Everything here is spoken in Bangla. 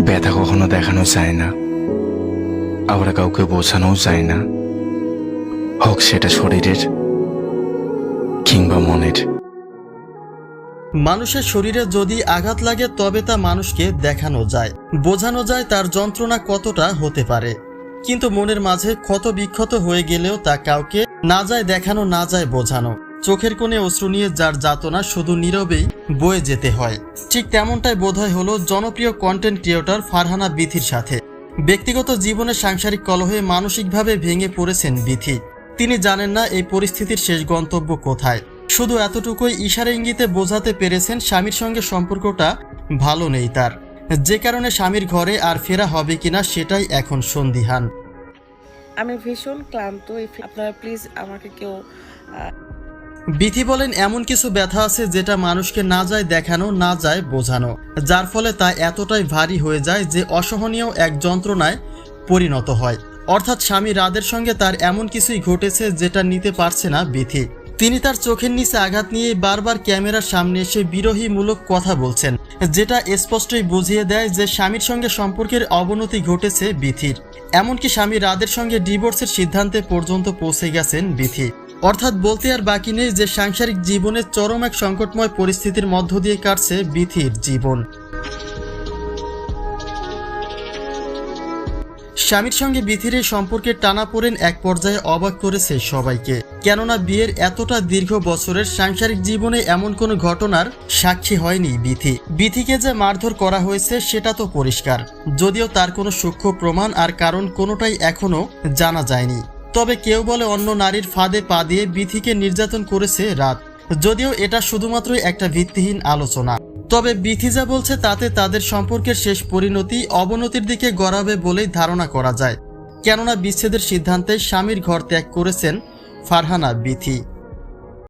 ব্যথা কখনো দেখানো যায় না। আবার কাউকে বোঝানোও যায় না। হোক সেটা শরীরের কিংবা মনের। মানুষের শরীরে যদি আঘাত লাগে, তবে তা মানুষকে দেখানো যায়। বোঝানো যায় তার যন্ত্রণা কতটা হতে পারে। কিন্তু মনের মাঝে ক্ষত বিক্ষত হয়ে গেলেও তা কাউকে না যায় দেখানো, না যায় বোঝানো। চোখের কোণে অশ্রু নিয়ে যার যাতনা শুধু নীরবেই বয়ে যেতে হয়। ঠিক তেমনটাই বোধহয় হলো জনপ্রিয় কন্টেন্ট ক্রিয়েটর ফারহানা বিথির সাথে। ব্যক্তিগত জীবনে সাংসারিক কলহে মানসিকভাবে ভেঙে পড়েছেন বিথি। তিনি জানেন না এই পরিস্থিতির শেষ গন্তব্য কোথায়। শুধু এতটুকুই ইশারা ইঙ্গিতে বোঝাতে পেরেছেন স্বামীর সঙ্গে সম্পর্কটা ভালো নেই তার। যে কারণে স্বামীর ঘরে আর ফেরা হবে কিনা সেটাই এখন সন্দিহান। আমি ভীষণ ক্লান্ত। আপনারা প্লিজ আমাকে কেউ বিথি বলেন, এমন কিছু ব্যথা আছে যেটা মানুষকে না যায় দেখানো, না যায় বোঝানো। যার ফলে তা এতটাই ভারী হয়ে যায় যে অসহনীয় এক যন্ত্রণায় পরিণত হয়। অর্থাৎ স্বামী রাদের সঙ্গে তার এমন কিছুই ঘটেছে যেটা নিতে পারছে না বিথি। তিনি তার চোখের নিচে আঘাত নিয়ে বারবার ক্যামেরার সামনে এসে বিরোহীমূলক কথা বলছেন, যেটা স্পষ্টই বুঝিয়ে দেয় যে স্বামীর সঙ্গে সম্পর্কের অবনতি ঘটেছে বিথির। এমনকি স্বামী রাদের সঙ্গে ডিভোর্সের সিদ্ধান্তে পর্যন্ত পৌঁছে গেছেন বিথি। অর্থাৎ বলতে আর বাকি নেই যে সাংসারিক জীবনের চরম এক সংকটময় পরিস্থিতির মধ্য দিয়ে কাটছে বিথির জীবন। স্বামীর সঙ্গে বিথির এই সম্পর্কের টানাপোড়েন এক পর্যায়ে অবাক করেছে সবাইকে। কেননা বিয়ের এতটা দীর্ঘ বছরের সাংসারিক জীবনে এমন কোনো ঘটনার সাক্ষী হয়নি বিথি বিথিকে যে মারধর করা হয়েছে সেটা তো পরিষ্কার। যদিও তার কোনো সূক্ষ্ম প্রমাণ আর কারণ কোনোটাই এখনও জানা যায়নি। তবে কেউ বলে অন্য নারীর ফাঁদে পা দিয়ে বিথিকে নির্যাতন করেছে রাত। যদিও এটা শুধুমাত্রই একটা ভিত্তিহীন আলোচনা। তবে বিথি যা বলছে তাতে তাদের সম্পর্কের শেষ পরিণতি অবনতির দিকে গড়াবে বলেই ধারণা করা যায়। কেননা বিচ্ছেদের সিদ্ধান্তে স্বামীর ঘর ত্যাগ করেছেন ফারহানা বিথি।